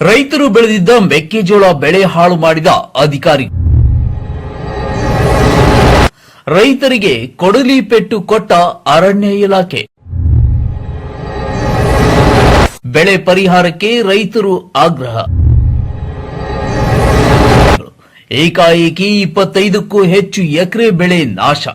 ರೈತರು ಬೆಳೆದಿದ್ದ ಮೆಕ್ಕೆಜೋಳ ಬೆಳೆ ಹಾಳು ಮಾಡಿದ ಅಧಿಕಾರಿ. ರೈತರಿಗೆ ಕೊಡಲಿ ಪೆಟ್ಟು ಕೊಟ್ಟ ಅರಣ್ಯ ಇಲಾಖೆ. ಬೆಳೆ ಪರಿಹಾರಕ್ಕೆ ರೈತರು ಆಗ್ರಹ. ಏಕಾಏಕಿ ಇಪ್ಪತ್ತೈದಕ್ಕೂ ಹೆಚ್ಚು ಎಕರೆ ಬೆಳೆ ನಾಶ.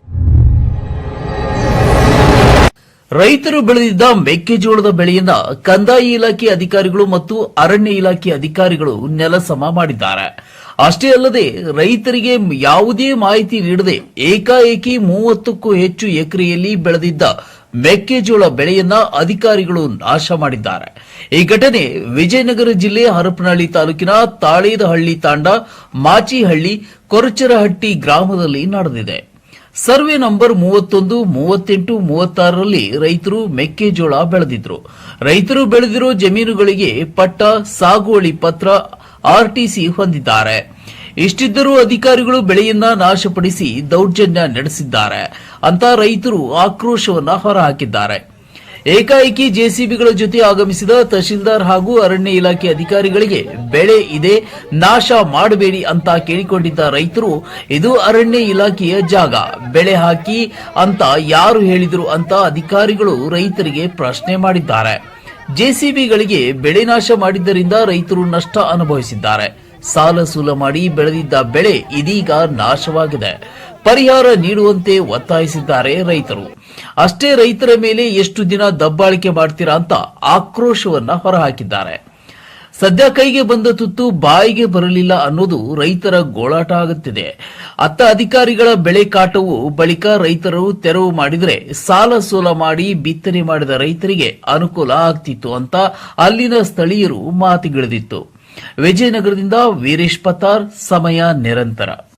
ರೈತರು ಬೆಳೆದಿದ್ದ ಮೆಕ್ಕೆಜೋಳದ ಬೆಳೆಯನ್ನ ಕಂದಾಯ ಇಲಾಖೆ ಅಧಿಕಾರಿಗಳು ಮತ್ತು ಅರಣ್ಯ ಇಲಾಖೆ ಅಧಿಕಾರಿಗಳು ನೆಲಸಮ ಮಾಡಿದ್ದಾರೆ. ಅಷ್ಟೇ ಅಲ್ಲದೆ ರೈತರಿಗೆ ಯಾವುದೇ ಮಾಹಿತಿ ನೀಡದೆ ಏಕಾಏಕಿ ಮೂವತ್ತಕ್ಕೂ ಹೆಚ್ಚು ಎಕರೆಯಲ್ಲಿ ಬೆಳೆದಿದ್ದ ಮೆಕ್ಕೆಜೋಳ ಬೆಳೆಯನ್ನ ಅಧಿಕಾರಿಗಳು ನಾಶ ಮಾಡಿದ್ದಾರೆ. ಈ ಘಟನೆ ವಿಜಯನಗರ ಜಿಲ್ಲೆ ಹರಪನಹಳ್ಳಿ ತಾಲೂಕಿನ ತಾಳೇದಹಳ್ಳಿ ತಾಂಡ ಮಾಚಿಹಳ್ಳಿ ಕೊರಚರಹಟ್ಟಿ ಗ್ರಾಮದಲ್ಲಿ ನಡೆದಿದೆ. ಸರ್ವೆ ನಂಬರ್ ಮೂವತ್ತೊಂದು, ಮೂವತ್ತೆಂಟು, ಮೂವತ್ತಾರರಲ್ಲಿ ರೈತರು ಮೆಕ್ಕೆಜೋಳ ಬೆಳೆದಿದ್ರು. ರೈತರು ಬೆಳೆದಿರೋ ಜಮೀನುಗಳಿಗೆ ಪಟ್ಟ, ಸಾಗುವಳಿ ಪತ್ರ, ಆರ್ಟಿಸಿ ಹೊಂದಿದ್ದಾರೆ. ಇಷ್ಟಿದ್ದರೂ ಅಧಿಕಾರಿಗಳು ಬೆಳೆಯನ್ನ ನಾಶಪಡಿಸಿ ದೌರ್ಜನ್ಯ ನಡೆಸಿದ್ದಾರೆ. ಅಂತ ರೈತರು ಆಕ್ರೋಶವನ್ನ ಹೊರಹಾಕಿದ್ದಾರೆ. ಏಕಾಏಕಿ ಜೆಸಿಬಿಗಳ ಜೊತೆ ಆಗಮಿಸಿದ ತಹಶೀಲ್ದಾರ್ ಹಾಗೂ ಅರಣ್ಯ ಇಲಾಖೆ ಅಧಿಕಾರಿಗಳಿಗೆ ಬೆಳೆ ಇದೆ, ನಾಶ ಮಾಡಬೇಡಿ ಅಂತ ಕೇಳಿಕೊಂಡಿದ್ದ ರೈತರು, ಇದು ಅರಣ್ಯ ಇಲಾಖೆಯ ಜಾಗ. ಬೆಳೆ ಹಾಕಿ ಅಂತ ಯಾರು ಹೇಳಿದರು ಅಂತ ಅಧಿಕಾರಿಗಳು ರೈತರಿಗೆ ಪ್ರಶ್ನೆ ಮಾಡಿದ್ದಾರೆ. ಜೆಸಿಬಿಗಳಿಗೆ ಬೆಳೆ ನಾಶ ಮಾಡಿದ್ದರಿಂದ ರೈತರು ನಷ್ಟ ಅನುಭವಿಸಿದ್ದಾರೆ. ಸಾಲ ಸೂಲ ಮಾಡಿ ಬೆಳೆದಿದ್ದ ಬೆಳೆ ಇದೀಗ ನಾಶವಾಗಿದೆ. ಪರಿಹಾರ ನೀಡುವಂತೆ ಒತ್ತಾಯಿಸಿದ್ದಾರೆ ರೈತರು. ಅಷ್ಟೇ ರೈತರ ಮೇಲೆ ಎಷ್ಟು ದಿನ ದಬ್ಬಾಳಿಕೆ ಮಾಡ್ತೀರಾ ಅಂತ ಆಕ್ರೋಶವನ್ನ ಹೊರಹಾಕಿದ್ದಾರೆ. ಸದ್ಯ ಕೈಗೆ ಬಂದ ತುತ್ತು ಬಾಯಿಗೆ ಬರಲಿಲ್ಲ ಅನ್ನೋದು ರೈತರ ಗೋಳಾಟ ಆಗುತ್ತಿದೆ. ಅತ್ತ ಅಧಿಕಾರಿಗಳ ಬೆಳೆ ಕಾಟವು ಬಳಿಕ ರೈತರು ತೆರವು ಮಾಡಿದರೆ ಸಾಲ ಸೋಲ ಮಾಡಿ ಬಿತ್ತನೆ ಮಾಡಿದ ರೈತರಿಗೆ ಅನುಕೂಲ ಆಗ್ತಿತ್ತು ಅಂತ ಅಲ್ಲಿನ ಸ್ಥಳೀಯರು ಮಾತಿಗಿಳಿದಿತ್ತು. ವಿಜಯನಗರದಿಂದ ವೀರೇಶ್ ಪತಾರ್, ಸಮಯ ನಿರಂತರ.